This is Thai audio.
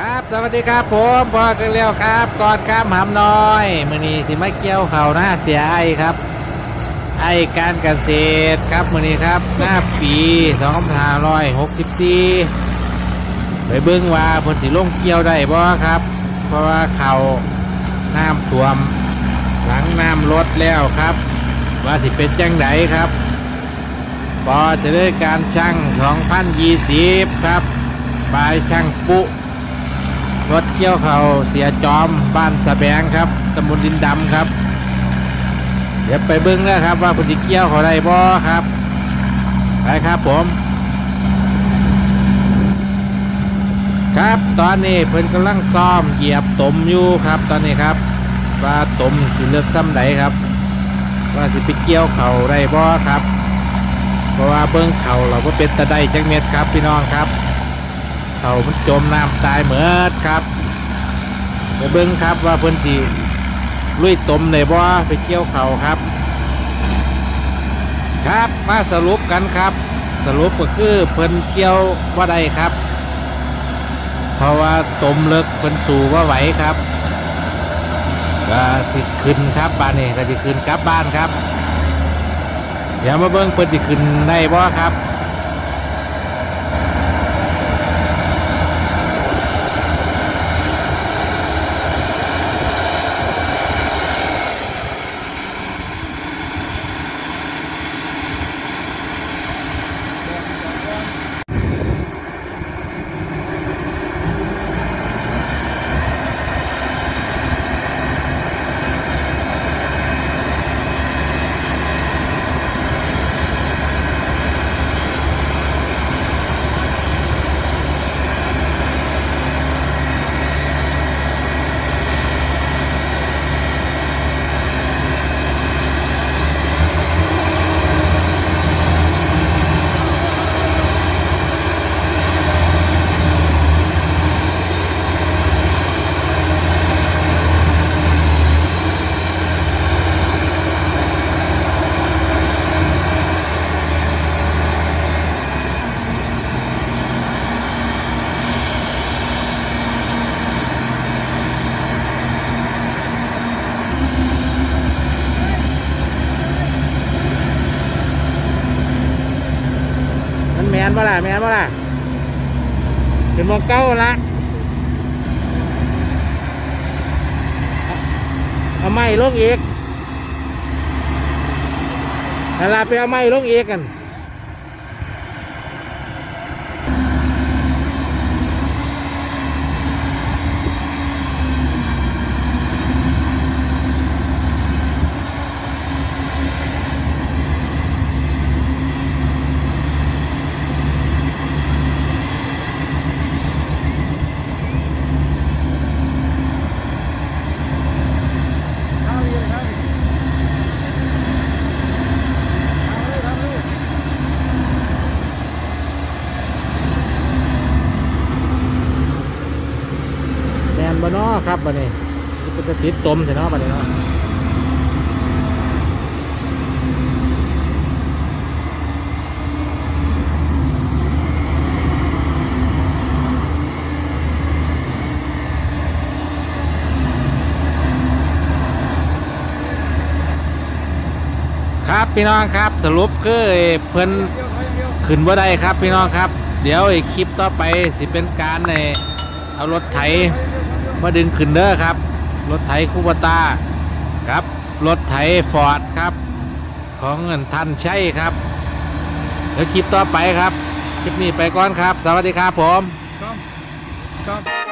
ครับสวัสดีครับผมพอกันแล้วครับก่อนข้ามหำน้อยมือนี้สิมาเกี่ยวเข่าหน้าเสียไอครับ ไอการเกษตรครับมือนี้ครับหน้าปี2564ไปเบิ้งว่าเพนสิลงเกี่ยวได้บ่ครับ เพราะว่าเขาน้ำท่วม หลังน้ำลดแล้วครับ ว่าสิเป็นจังไดครับพอจะได้การช่าง2020ครับบายช่างปุ รถเกี่ยวเขาเสียจอมบ้านสะแบงครับตำบลดินดำครับ เดี๋ยวไปเบิ้งแล้วครับ ว่าเพนสิเกี่ยวเขาได้บ่ครับไปครับผมครับตอนนี้เพิ่นกำลังซ่อมเหยียบตมอยู่ครับ ตอนนี้ครับ ว่าตมสิเลือกซ้ำใดครับ ว่าสิไปเกี่ยวเขาได้บ่ครับ เพราะว่าเบิ้งเขาเราก็เป็นตะไดจังเม็ดครับพี่น้องครับ เขามันจมน้ำตายเหมือดครับไปเบิ้งครับว่าเพิ่นสิลุยตมในบ่ไปเกี่ยวเขาครับ ครับมาสรุปกันครับ สรุปก็คือเพิ่นเกี่ยวว่าใดครับ เพราะว่าตมเลิกเพิ่นสู่ว่าไหวครับก็สิขึ้นครับบ้านนี้ก็สิขึ้นกลับบ้านครับเดี๋ยวมาเบิ้งเพิ่นสิขึ้นได้บ่ครับ ล่ะแมนบ่ล่ะเป็นมองเก้าละเอาไม้ลงอีกเวลาไปเอาไม้ลงอีกกัน แม นาะครับบัดนี้นี่เป็นจะติดตมเถอะเนาะบัดนี้เนาะครับพี่น้องครับสรุปคือเพิ่นขึ้นว่าได้ครับพี่น้องครับ เดี๋ยวไอ้คลิปต่อไปสิเป็นการในเอารถไถ มาดึงขึ้นเด้อครับ รถไถคูบตาครับ รถไถฟอร์ดครับ ของเงินท่านใช่ครับ เดี๋ยวคลิปต่อไปครับ คลิปนี้ไปก่อนครับ สวัสดีครับผม Stop. Stop.